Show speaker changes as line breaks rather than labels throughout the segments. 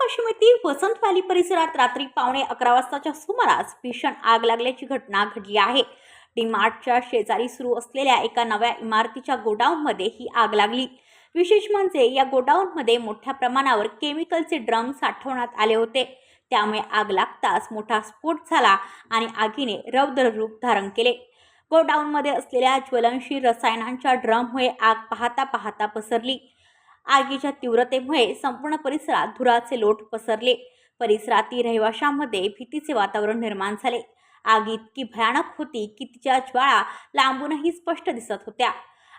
कल्याण वसंत valley परिसरात रात्री पावणे अकरा वाजताच्या सुमारास भीषण आग लागल्याची घटना घडली आहे. डीमार्टच्या शेजारी सुरू असलेल्या एका नव्या इमारतीच्या गोडाऊनमध्ये ही आग लागली. विशेष म्हणजे या गोडाऊनमध्ये मोठ्या प्रमाणावर केमिकलचे ड्रम साठवण्यात आले होते. त्यामुळे आग लागताच मोठा स्फोट झाला आणि आगीने रौद्र रूप धारण केले. गोडाऊनमध्ये असलेल्या ज्वलनशील रसायनांच्या ड्रममुळे आग पाहता पाहता पसरली. आगीच्या तीव्रतेमुळे संपूर्ण परिसरात धुराचे लोट पसरले. परिसरातील रहिवाशांमध्ये भीतीचे वातावरण निर्माण झाले. आगी इतकी भयानक होती की तिच्या ज्वाळा लांबूनही स्पष्ट दिसत होत्या.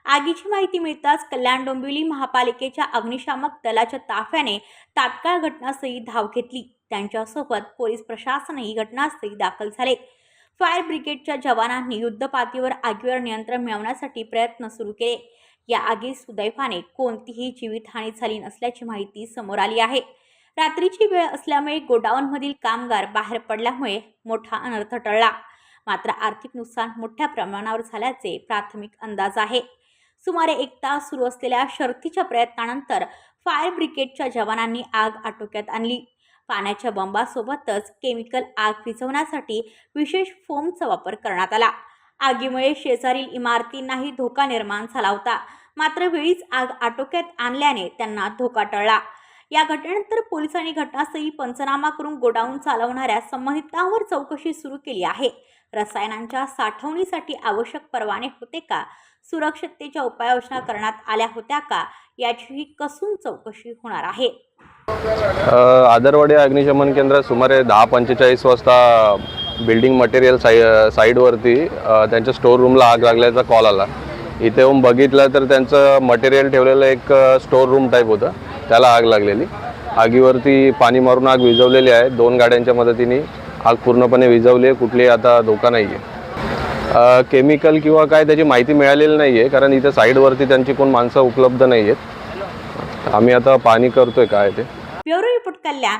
आगीची माहिती मिळताच कल्याण डोंबिवली महापालिकेच्या अग्निशामक दलाच्या ताफ्याने तात्काळ घटनास्थळी धाव घेतली. त्यांच्यासोबत पोलीस प्रशासनही घटनास्थळी दाखल झाले. फायर ब्रिगेडच्या जवानांनी युद्धपातीवर आगीवर नियंत्रण मिळवण्यासाठी प्रयत्न सुरू केले. या आगीत सुदैवाने कोणतीही जीवितहानी झाली नसल्याची माहिती समोर आली आहे. रात्रीची वेळ असल्यामुळे गोडाऊनमधील कामगार बाहेर पडल्यामुळे मोठा अनर्थ टळला. मात्र आर्थिक नुकसान मोठ्या प्रमाणावर झाल्याचे प्राथमिक अंदाज आहे. सुमारे एक तास सुरू असलेल्या शर्थीच्या प्रयत्नानंतर फायर ब्रिगेडच्या जवानांनी आग आटोक्यात आणली. पाण्याच्या बंबासोबतच केमिकल आग विझवण्यासाठी विशेष फोमचा वापर करण्यात आला. आगीमुळे शेजारील इमारतींनाही धोका निर्माण झाला होता. मात्र वेळीच आग आटोक्यात आणल्याने त्यांना धोका टळला. या घटनेनंतर पोलिसांनी घटनास्थळी पंचनामा करून गोडाऊन चालवणाऱ्या संबंधितांवर चौकशी सुरू केली आहे. रसायनांच्या साठवणीसाठी आवश्यक परवाने होते का? सुरक्षिततेच्या उपाययोजना करण्यात आल्या होत्या का? याचीही कसून चौकशी होणार आहे.
आदरवाडी अग्निशमन केंद्रात सुमारे दहा पंचेचाळीस वाजता बिल्डिंग मटेरियल साई साईडवरती त्यांच्या स्टोर रूमला आग लागल्याचा कॉल आला. इथे येऊन बघितलं तर त्यांचं मटेरियल ठेवलेलं एक स्टोर रूम टाईप होतं. त्याला आग लागलेली. आगीवरती पाणी मारून आग विझवलेली आहे. दोन गाड्यांच्या मदतीने आग पूर्णपणे विझवली आहे. कुठलीही आता धोका नाही आहे केमिकल किंवा काय त्याची माहिती मिळालेली नाही आहे कारण इथे साईडवरती त्यांची कोण माणसं उपलब्ध नाही आहेत आम्ही आता पाणी करतोय काय ते.
ब्युरो रिपोर्ट कल्याण.